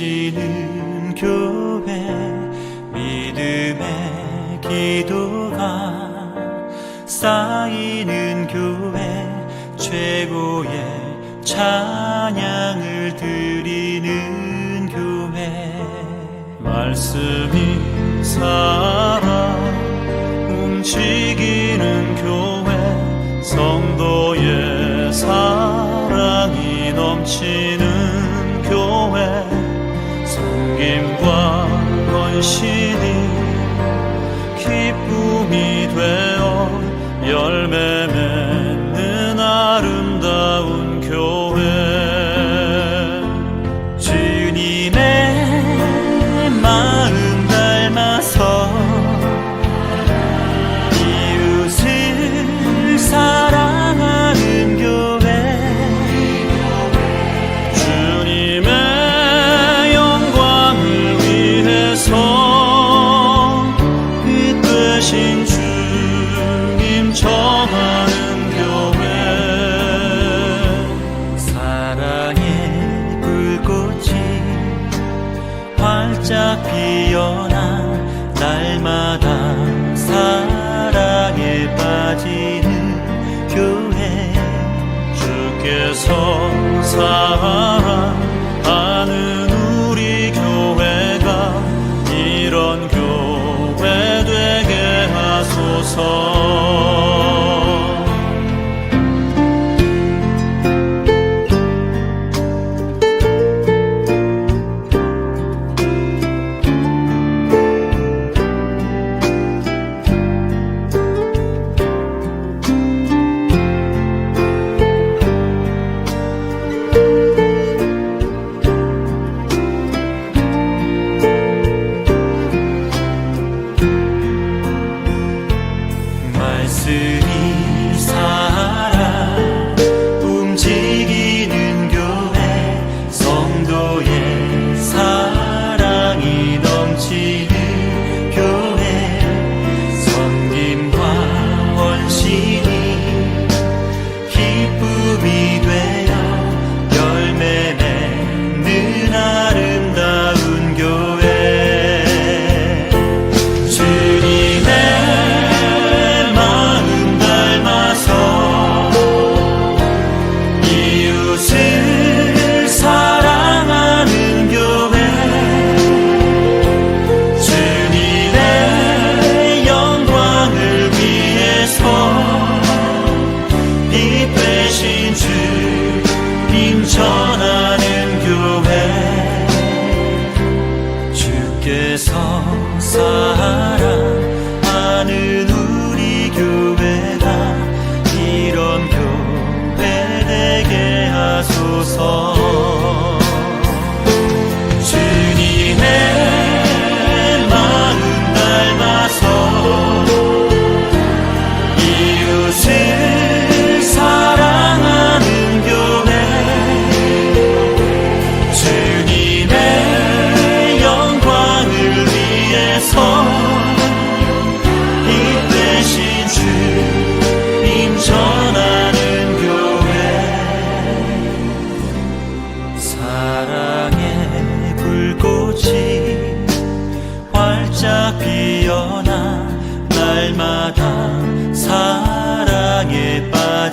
주시는 교회 믿음의 기도가 쌓이는 교회 최고의 찬양을 드리는 교회. 말씀이 살아 움직이 당신이 기쁨이 되어 열매 맺 sun.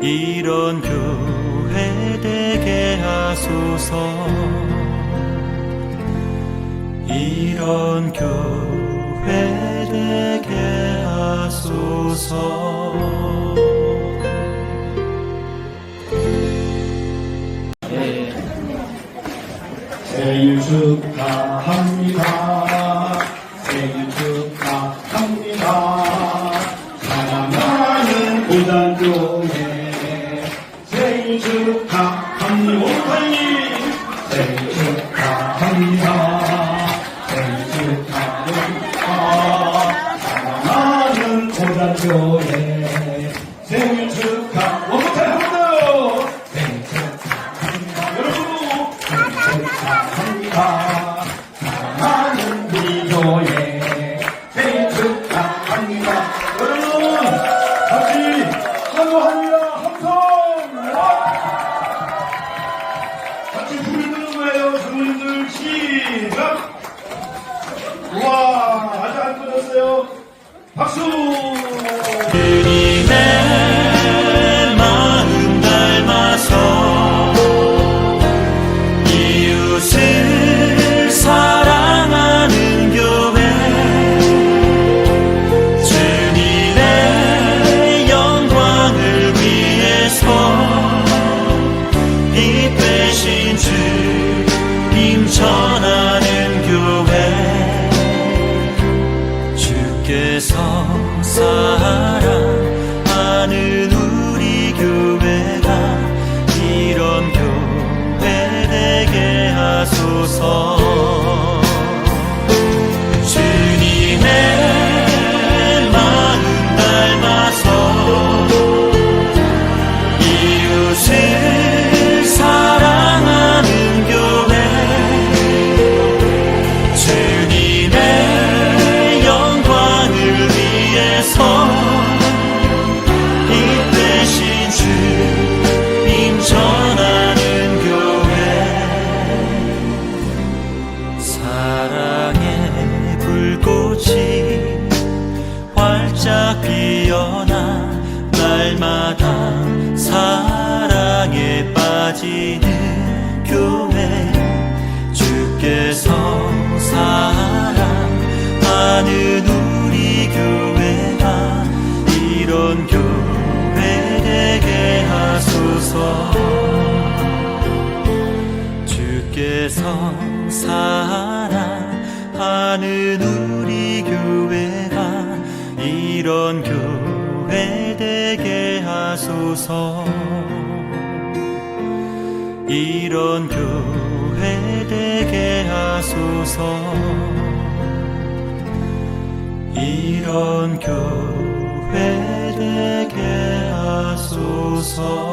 이런 교회 되게 하소서. 이런 교회 되게 하소서. 네. 생일 축하합니다. 같이 소리 들는 거예요. 주문들 시작. 우와 아주 안 끊었어요. 박수. 반짝 피어나 날마다 되게 하소서. 이런 교회 되게 하소서. 이런 교회 되게 하소서